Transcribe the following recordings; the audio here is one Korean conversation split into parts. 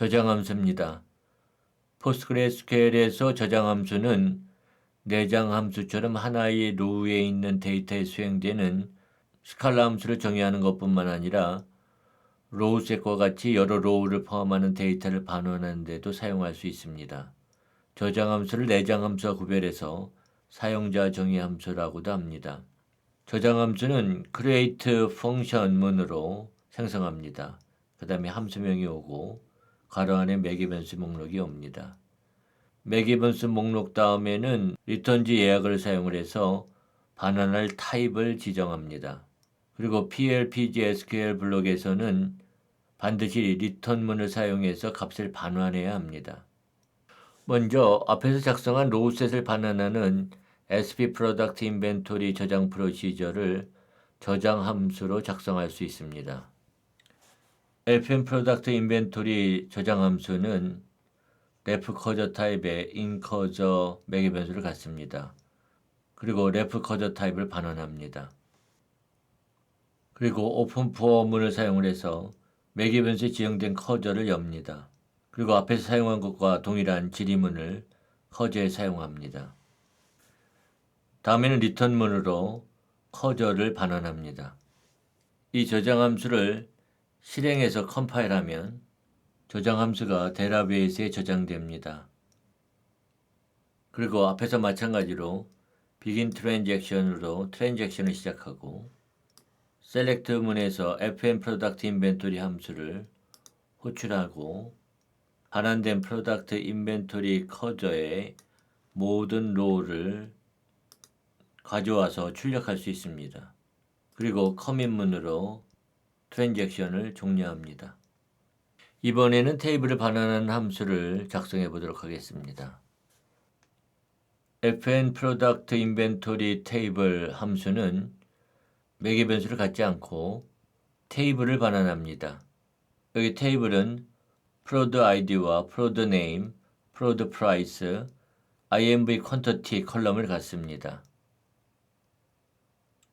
저장 함수입니다. 포스트그레스QL에서 저장 함수는 내장 함수처럼 하나의 로우에 있는 데이터에 수행되는 스칼라 함수를 정의하는 것뿐만 아니라 로우셋과 같이 여러 로우를 포함하는 데이터를 반환하는 데도 사용할 수 있습니다. 저장 함수를 내장 함수와 구별해서 사용자 정의 함수라고도 합니다. 저장 함수는 create function 문으로 생성합니다. 그 다음에 함수명이 오고 가로 안에 매개 변수 목록이 옵니다. 매개 변수 목록 다음에는 리턴지 예약을 사용을 해서 반환할 타입을 지정합니다. 그리고 PLPG SQL 블록에서는 반드시 리턴문을 사용해서 값을 반환해야 합니다. 먼저 앞에서 작성한 로우셋을 반환하는 SP 프로덕트 인벤토리 저장 프로시저를 저장 함수로 작성할 수 있습니다. LPM 프로덕트 인벤토리 저장 함수는 레프 커저 타입의 인커저 매개 변수를 갖습니다. 그리고 레프 커저 타입을 반환합니다. 그리고 오픈 포어문을 사용을 해서 매개 변수에 지정된 커저를 엽니다. 그리고 앞에서 사용한 것과 동일한 지리문을 커저에 사용합니다. 다음에는 리턴문으로 커저를 반환합니다. 이 저장 함수를 실행해서 컴파일하면 저장 함수가 데라베이스에 저장됩니다. 그리고 앞에서 마찬가지로 begin transaction으로 트랜잭션을 시작하고 select 문에서 fn product inventory 함수를 호출하고 반환된 프로덕트 인벤토리 커저의 모든 로우를 가져와서 출력할 수 있습니다. 그리고 커밋 문으로 트랜잭션을 종료합니다. 이번에는 테이블을 반환하는 함수를 작성해 보도록 하겠습니다. fn product inventory table 함수는 매개 변수를 갖지 않고 테이블을 반환합니다. 여기 테이블은 prod id와 prod name, prod price, imv quantity 컬럼을 갖습니다.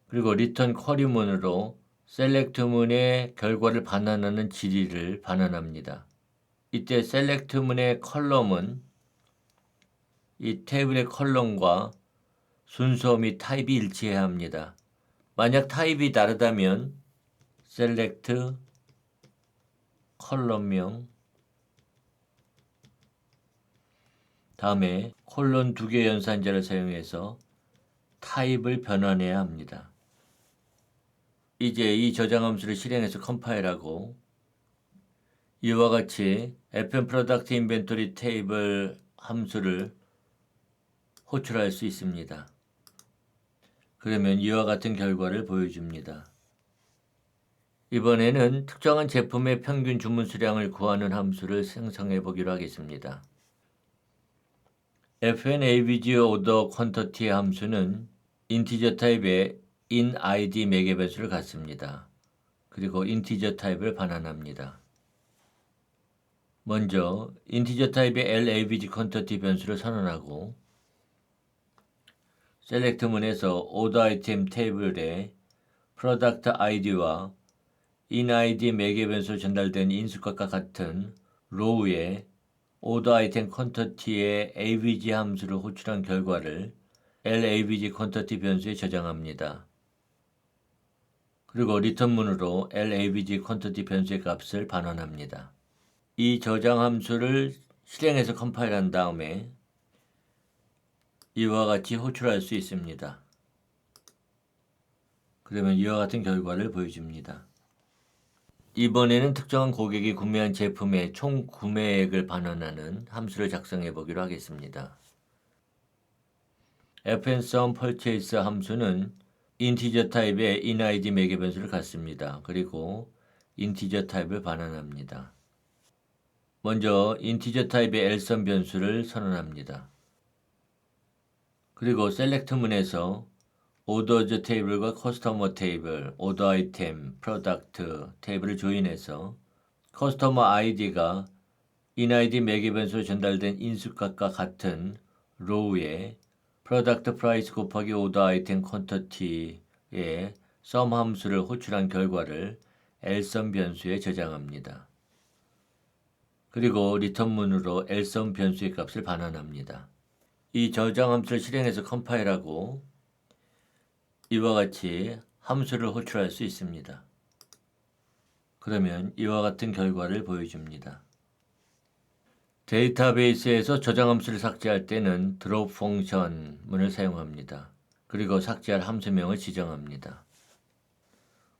그리고 return query문으로 select 문의 결과를 반환하는 지리를 반환합니다. 이때 select 문의 컬럼은 이 테이블의 컬럼과 순서 및 타입이 일치해야 합니다. 만약 타입이 다르다면 select 컬럼명 다음에 콜론 두 개 연산자를 사용해서 타입을 변환해야 합니다. 이제 이 저장 함수를 실행해서 컴파일하고 이와 같이 fm product inventory 테이블 함수를 호출할 수 있습니다. 그러면 이와 같은 결과를 보여줍니다. 이번에는 특정한 제품의 평균 주문 수량을 구하는 함수를 생성해 보기로 하겠습니다. fnavg order quantity 함수는 인티저 타입의 inid 매개 변수를 갖습니다. 그리고 인티저 타입을 반환합니다. 먼저 인티저 타입의 lavg quantity 변수를 선언하고 셀렉트 문에서 order item 테이블에 product id와 inid 매개 변수로 전달된 인수값과 같은 row에 order item quantity의 avg 함수를 호출한 결과를 lavg quantity 변수에 저장합니다. 그리고 리턴문으로 lavg quantity 변수의 값을 반환합니다. 이 저장 함수를 실행해서 컴파일한 다음에 이와 같이 호출할 수 있습니다. 그러면 이와 같은 결과를 보여줍니다. 이번에는 특정한 고객이 구매한 제품의 총 구매액을 반환하는 함수를 작성해 보기로 하겠습니다. fnsum purchase 함수는 인티저 타입의 inid 매개 변수를 갖습니다. 그리고 인티저 타입을 반환합니다. 먼저 인티저 타입의 elson 변수를 선언합니다. 그리고 셀렉트 문에서 orders 테이블과 커스터머 테이블, order item, product 테이블을 조인해서 커스터머 id가 inid 매개 변수로 전달된 인수값과 같은 row에 product price 곱하기 order item quantity의 sum 함수를 호출한 결과를 elson 변수에 저장합니다. 그리고 리턴문으로 엘섬 변수의 값을 반환합니다. 이 저장 함수를 실행해서 컴파일하고 이와 같이 함수를 호출할 수 있습니다. 그러면 이와 같은 결과를 보여줍니다. 데이터베이스에서 저장 함수를 삭제할 때는 drop 펑션 문을 사용합니다. 그리고 삭제할 함수명을 지정합니다.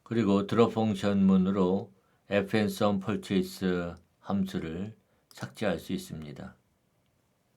그리고 drop 펑션 문으로 fnsum purchase 함수를 삭제할 수 있습니다.